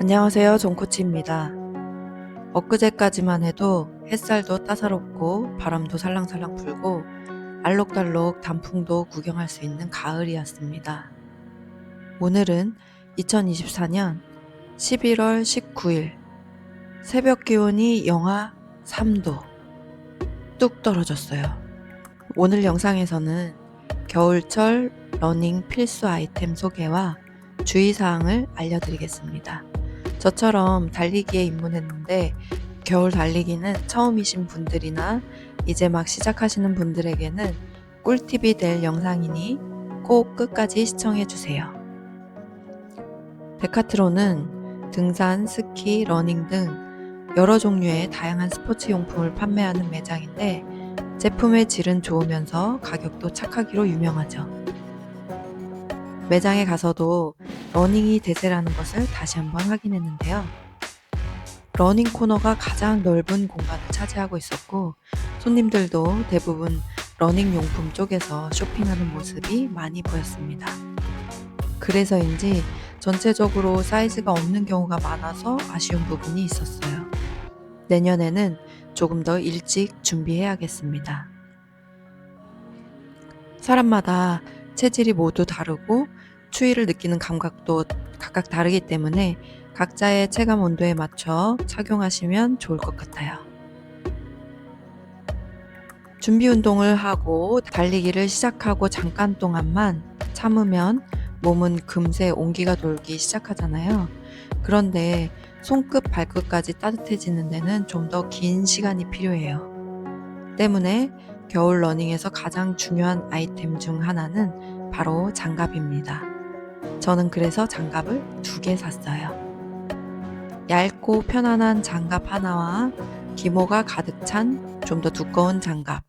안녕하세요. 종코치입니다. 엊그제까지만 해도 햇살도 따사롭고 바람도 살랑살랑 불고 알록달록 단풍도 구경할 수 있는 가을이었습니다. 오늘은 2024년 11월 19일 새벽 기온이 영하 3도 뚝 떨어졌어요. 오늘 영상에서는 겨울철 러닝 필수 아이템 소개와 주의사항을 알려드리겠습니다. 저처럼 달리기에 입문했는데 겨울 달리기는 처음이신 분들이나 이제 막 시작하시는 분들에게는 꿀팁이 될 영상이니 꼭 끝까지 시청해주세요. 데카트론은 등산, 스키, 러닝 등 여러 종류의 다양한 스포츠 용품을 판매하는 매장인데 제품의 질은 좋으면서 가격도 착하기로 유명하죠. 매장에 가서도 러닝이 대세라는 것을 다시 한번 확인했는데요. 러닝 코너가 가장 넓은 공간을 차지하고 있었고 손님들도 대부분 러닝 용품 쪽에서 쇼핑하는 모습이 많이 보였습니다. 그래서인지 전체적으로 사이즈가 없는 경우가 많아서 아쉬운 부분이 있었어요. 내년에는 조금 더 일찍 준비해야겠습니다. 사람마다 체질이 모두 다르고 추위를 느끼는 감각도 각각 다르기 때문에 각자의 체감 온도에 맞춰 착용하시면 좋을 것 같아요. 준비 운동을 하고 달리기를 시작하고 잠깐 동안만 참으면 몸은 금세 온기가 돌기 시작하잖아요. 그런데 손끝 발끝까지 따뜻해지는 데는 좀 더 긴 시간이 필요해요. 때문에 겨울 러닝에서 가장 중요한 아이템 중 하나는 바로 장갑입니다. 저는 그래서 장갑을 두 개 샀어요. 얇고 편안한 장갑 하나와 기모가 가득 찬 좀 더 두꺼운 장갑.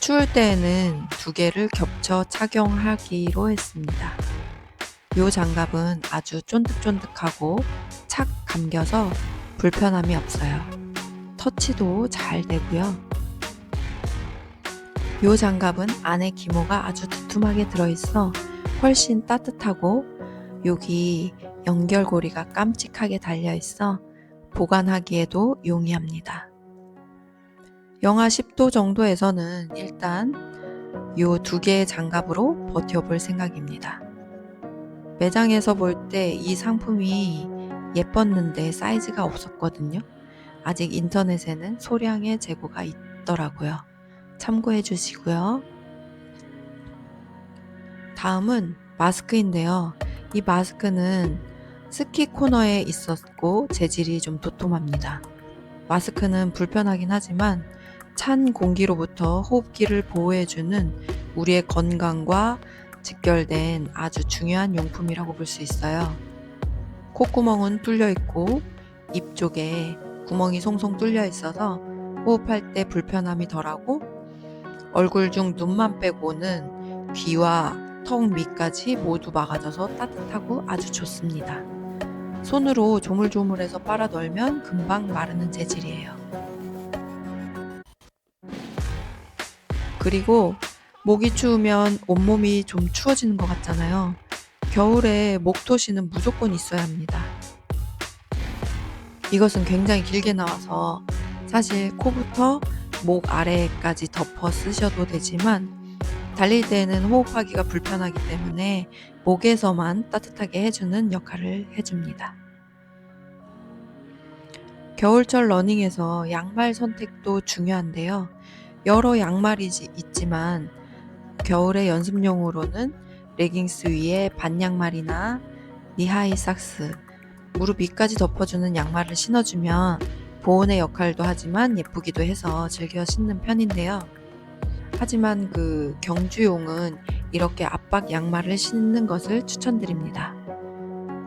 추울 때에는 두 개를 겹쳐 착용하기로 했습니다. 이 장갑은 아주 쫀득쫀득하고 착 감겨서 불편함이 없어요. 터치도 잘 되고요. 이 장갑은 안에 기모가 아주 두툼하게 들어있어 훨씬 따뜻하고 여기 연결고리가 깜찍하게 달려 있어 보관하기에도 용이합니다. 영하 10도 정도에서는 일단 이 두 개의 장갑으로 버텨볼 생각입니다. 매장에서 볼 때 이 상품이 예뻤는데 사이즈가 없었거든요. 아직 인터넷에는 소량의 재고가 있더라고요. 참고해 주시고요. 다음은 마스크인데요. 이 마스크는 스키 코너에 있었고 재질이 좀 도톰합니다. 마스크는 불편하긴 하지만 찬 공기로부터 호흡기를 보호해주는 우리의 건강과 직결된 아주 중요한 용품이라고 볼 수 있어요. 콧구멍은 뚫려 있고 입 쪽에 구멍이 송송 뚫려 있어서 호흡할 때 불편함이 덜하고 얼굴 중 눈만 빼고는 귀와 턱 밑까지 모두 막아져서 따뜻하고 아주 좋습니다. 손으로 조물조물해서 빨아 널면 금방 마르는 재질이에요. 그리고 목이 추우면 온몸이 좀 추워지는 것 같잖아요. 겨울에 목토시는 무조건 있어야 합니다. 이것은 굉장히 길게 나와서 사실 코부터 목 아래까지 덮어 쓰셔도 되지만 달릴 때에는 호흡하기가 불편하기 때문에 목에서만 따뜻하게 해주는 역할을 해줍니다. 겨울철 러닝에서 양말 선택도 중요한데요. 여러 양말이 있지만 겨울의 연습용으로는 레깅스 위에 반양말이나 니하이 삭스, 무릎 위까지 덮어주는 양말을 신어주면 보온의 역할도 하지만 예쁘기도 해서 즐겨 신는 편인데요. 하지만 그 경주용은 이렇게 압박 양말을 신는 것을 추천드립니다.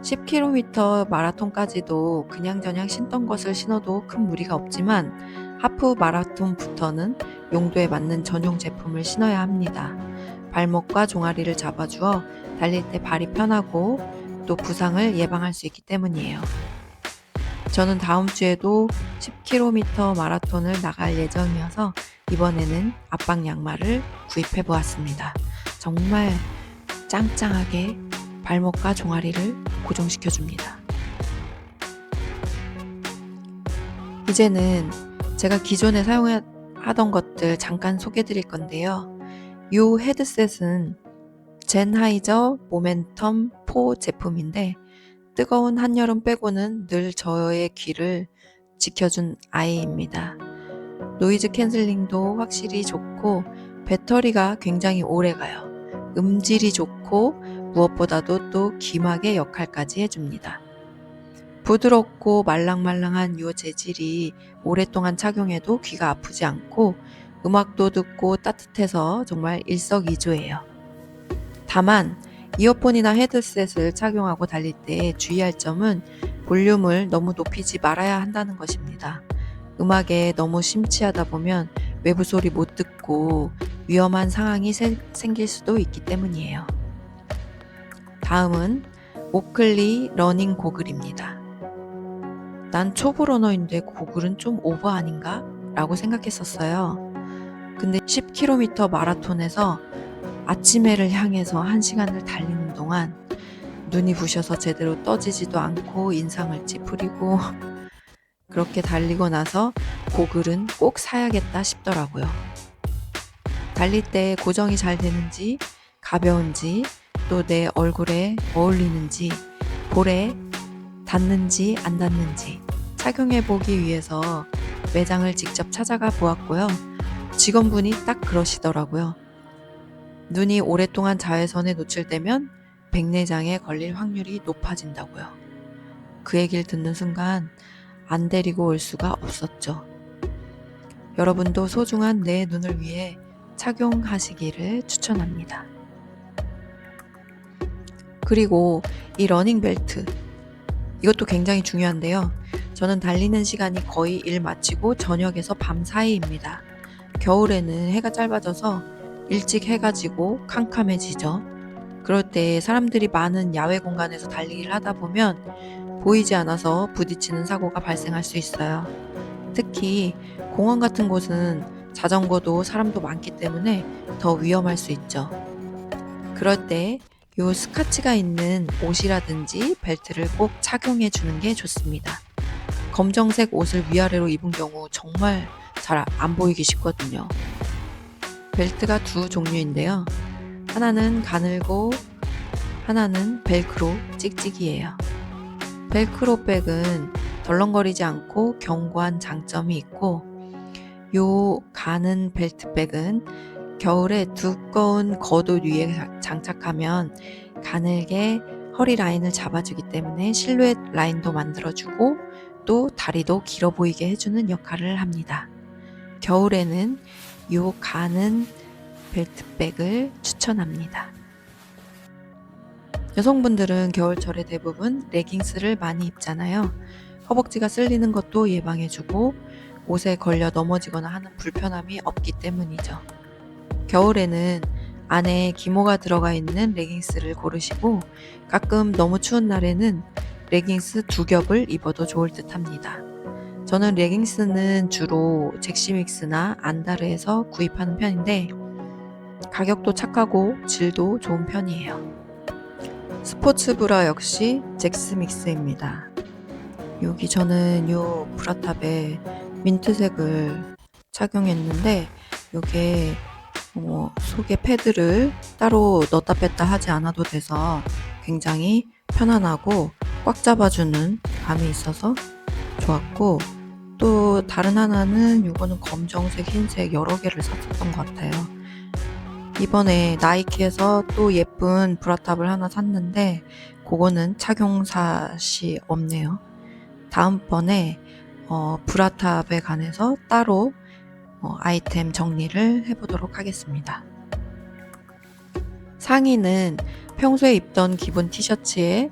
10km 마라톤까지도 그냥저냥 신던 것을 신어도 큰 무리가 없지만 하프 마라톤부터는 용도에 맞는 전용 제품을 신어야 합니다. 발목과 종아리를 잡아주어 달릴 때 발이 편하고 또 부상을 예방할 수 있기 때문이에요. 저는 다음 주에도 10km 마라톤을 나갈 예정이어서 이번에는 압박 양말을 구입해 보았습니다. 정말 짱짱하게 발목과 종아리를 고정시켜 줍니다. 이제는 제가 기존에 사용하던 것들 잠깐 소개 드릴 건데요. 이 헤드셋은 젠하이저 모멘텀 4 제품인데 뜨거운 한여름 빼고는 늘 저의 귀를 지켜준 아이입니다. 노이즈 캔슬링도 확실히 좋고 배터리가 굉장히 오래 가요. 음질이 좋고 무엇보다도 또 귀마개 역할까지 해줍니다. 부드럽고 말랑말랑한 이 재질이 오랫동안 착용해도 귀가 아프지 않고 음악도 듣고 따뜻해서 정말 일석이조예요. 다만 이어폰이나 헤드셋을 착용하고 달릴 때 주의할 점은 볼륨을 너무 높이지 말아야 한다는 것입니다. 음악에 너무 심취하다 보면 외부 소리 못 듣고 위험한 상황이 세- 생길 수도 있기 때문이에요. 다음은 오클리 러닝 고글입니다. 난 초보 러너인데 고글은 좀 오버 아닌가? 라고 생각했었어요. 근데 10km 마라톤에서 아침해를 향해서 1시간을 달리는 동안 눈이 부셔서 제대로 떠지지도 않고 인상을 찌푸리고 그렇게 달리고 나서 고글은 꼭 사야겠다 싶더라고요. 달릴 때 고정이 잘 되는지 가벼운지 또 내 얼굴에 어울리는지 볼에 닿는지 안 닿는지 착용해 보기 위해서 매장을 직접 찾아가 보았고요. 직원분이 딱 그러시더라고요. 눈이 오랫동안 자외선에 노출되면 백내장에 걸릴 확률이 높아진다고요. 그 얘기를 듣는 순간 안 데리고 올 수가 없었죠. 여러분도 소중한 내 눈을 위해 착용하시기를 추천합니다. 그리고 이 러닝벨트 이것도 굉장히 중요한데요. 저는 달리는 시간이 거의 일 마치고 저녁에서 밤 사이입니다. 겨울에는 해가 짧아져서 일찍 해가 지고 캄캄해지죠. 그럴 때 사람들이 많은 야외 공간에서 달리기를 하다 보면 보이지 않아서 부딪히는 사고가 발생할 수 있어요. 특히 공원 같은 곳은 자전거도 사람도 많기 때문에 더 위험할 수 있죠. 그럴 때 요 스카치가 있는 옷이라든지 벨트를 꼭 착용해 주는 게 좋습니다. 검정색 옷을 위아래로 입은 경우 정말 잘 안 보이기 쉽거든요. 벨트가 두 종류인데요. 하나는 가늘고 하나는 벨크로 찍찍이에요. 벨크로 백은 덜렁거리지 않고 견고한 장점이 있고 요 가는 벨트백은 겨울에 두꺼운 겉옷 위에 장착하면 가늘게 허리 라인을 잡아주기 때문에 실루엣 라인도 만들어주고 또 다리도 길어 보이게 해주는 역할을 합니다. 겨울에는 요 가는 벨트백을 추천합니다. 여성분들은 겨울철에 대부분 레깅스를 많이 입잖아요. 허벅지가 쓸리는 것도 예방해주고 옷에 걸려 넘어지거나 하는 불편함이 없기 때문이죠. 겨울에는 안에 기모가 들어가 있는 레깅스를 고르시고 가끔 너무 추운 날에는 레깅스 두 겹을 입어도 좋을 듯 합니다. 저는 레깅스는 주로 잭시믹스나 안다르에서 구입하는 편인데 가격도 착하고 질도 좋은 편이에요. 스포츠 브라 역시 잭스믹스입니다. 여기 저는 요 브라탑에 민트색을 착용했는데 요게 어, 속에 패드를 따로 넣었다 뺐다 하지 않아도 돼서 굉장히 편안하고 꽉 잡아주는 감이 있어서 좋았고 또 다른 하나는 이거는 검정색, 흰색 여러 개를 샀었던 것 같아요. 이번에 나이키에서 또 예쁜 브라탑을 하나 샀는데 그거는 착용샷이 없네요. 다음번에 어, 브라탑에 관해서 따로 어, 아이템 정리를 해보도록 하겠습니다. 상의는 평소에 입던 기본 티셔츠에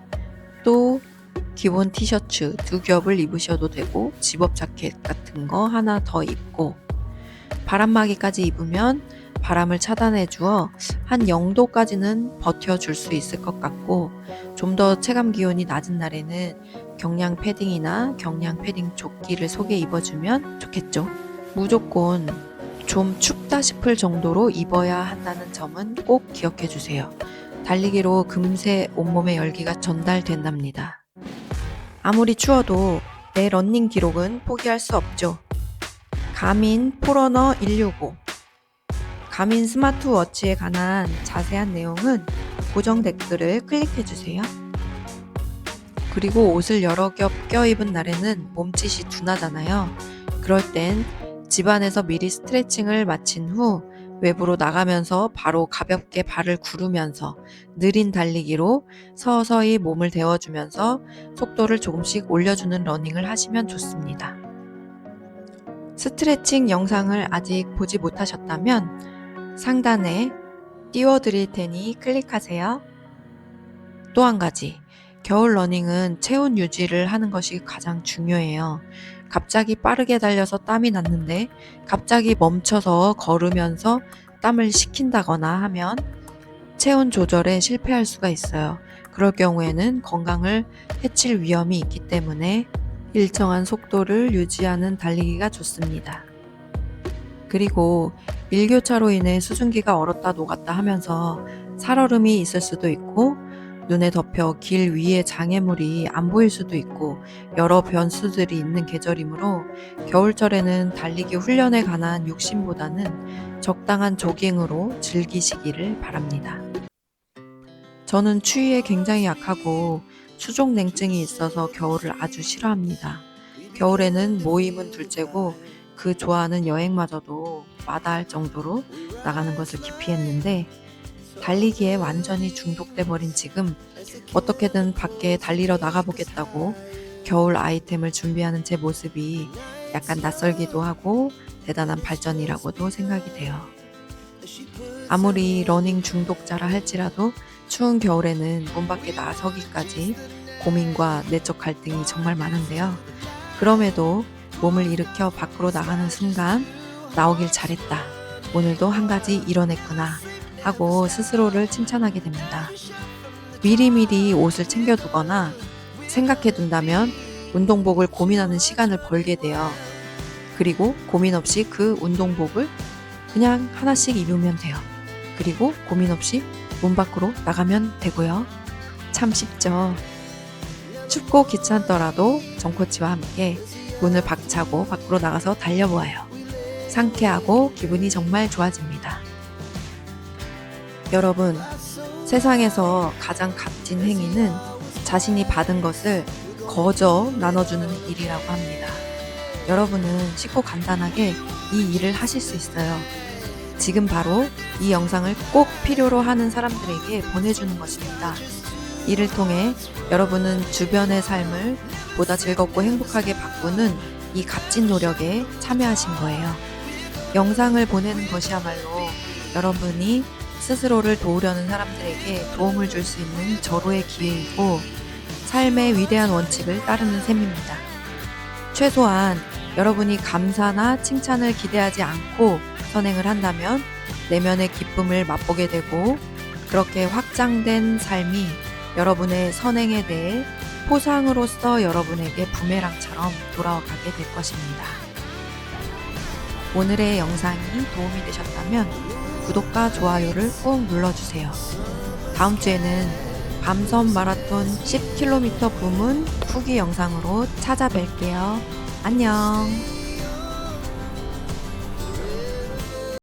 또 기본 티셔츠 두 겹을 입으셔도 되고 집업 자켓 같은 거 하나 더 입고 바람막이까지 입으면 바람을 차단해 주어 한 0도까지는 버텨줄 수 있을 것 같고 좀 더 체감 기온이 낮은 날에는 경량 패딩이나 경량 패딩 조끼를 속에 입어주면 좋겠죠. 무조건 좀 춥다 싶을 정도로 입어야 한다는 점은 꼭 기억해 주세요. 달리기로 금세 온몸의 열기가 전달된답니다. 아무리 추워도 내 런닝 기록은 포기할 수 없죠. 가민 포러너 165 가민 스마트워치에 관한 자세한 내용은 고정 댓글을 클릭해 주세요. 그리고 옷을 여러 겹 껴입은 날에는 몸짓이 둔하잖아요. 그럴 땐 집안에서 미리 스트레칭을 마친 후 외부로 나가면서 바로 가볍게 발을 구르면서 느린 달리기로 서서히 몸을 데워주면서 속도를 조금씩 올려주는 러닝을 하시면 좋습니다. 스트레칭 영상을 아직 보지 못하셨다면 상단에 띄워드릴 테니 클릭하세요. 또 한 가지, 겨울 러닝은 체온 유지를 하는 것이 가장 중요해요. 갑자기 빠르게 달려서 땀이 났는데 갑자기 멈춰서 걸으면서 땀을 식힌다거나 하면 체온 조절에 실패할 수가 있어요. 그럴 경우에는 건강을 해칠 위험이 있기 때문에 일정한 속도를 유지하는 달리기가 좋습니다. 그리고 일교차로 인해 수증기가 얼었다 녹았다 하면서 살얼음이 있을 수도 있고 눈에 덮여 길 위에 장애물이 안 보일 수도 있고 여러 변수들이 있는 계절이므로 겨울철에는 달리기 훈련에 관한 욕심보다는 적당한 조깅으로 즐기시기를 바랍니다. 저는 추위에 굉장히 약하고 수족 냉증이 있어서 겨울을 아주 싫어합니다. 겨울에는 모임은 둘째고 그 좋아하는 여행마저도 마다할 정도로 나가는 것을 기피했는데 달리기에 완전히 중독돼 버린 지금 어떻게든 밖에 달리러 나가보겠다고 겨울 아이템을 준비하는 제 모습이 약간 낯설기도 하고 대단한 발전이라고도 생각이 돼요. 아무리 러닝 중독자라 할지라도 추운 겨울에는 문 밖에 나서기까지 고민과 내적 갈등이 정말 많은데요. 그럼에도 몸을 일으켜 밖으로 나가는 순간 나오길 잘했다. 오늘도 한 가지 이뤄냈구나. 하고 스스로를 칭찬하게 됩니다. 미리미리 옷을 챙겨두거나 생각해둔다면 운동복을 고민하는 시간을 벌게 돼요. 그리고 고민 없이 그 운동복을 그냥 하나씩 입으면 돼요. 그리고 고민 없이 문 밖으로 나가면 되고요. 참 쉽죠. 춥고 귀찮더라도 정코치와 함께 문을 박차고 밖으로 나가서 달려보아요. 상쾌하고 기분이 정말 좋아집니다. 여러분, 세상에서 가장 값진 행위는 자신이 받은 것을 거저 나눠주는 일이라고 합니다. 여러분은 쉽고 간단하게 이 일을 하실 수 있어요. 지금 바로 이 영상을 꼭 필요로 하는 사람들에게 보내주는 것입니다. 이를 통해 여러분은 주변의 삶을 보다 즐겁고 행복하게 바꾸는 이 값진 노력에 참여하신 거예요. 영상을 보내는 것이야말로 여러분이 스스로를 도우려는 사람들에게 도움을 줄 수 있는 절호의 기회이고 삶의 위대한 원칙을 따르는 셈입니다. 최소한 여러분이 감사나 칭찬을 기대하지 않고 선행을 한다면 내면의 기쁨을 맛보게 되고 그렇게 확장된 삶이 여러분의 선행에 대해 포상으로서 여러분에게 부메랑처럼 돌아가게 될 것입니다. 오늘의 영상이 도움이 되셨다면 구독과 좋아요를 꼭 눌러주세요. 다음 주에는 밤섬 마라톤 10km 부문 후기 영상으로 찾아뵐게요. 안녕.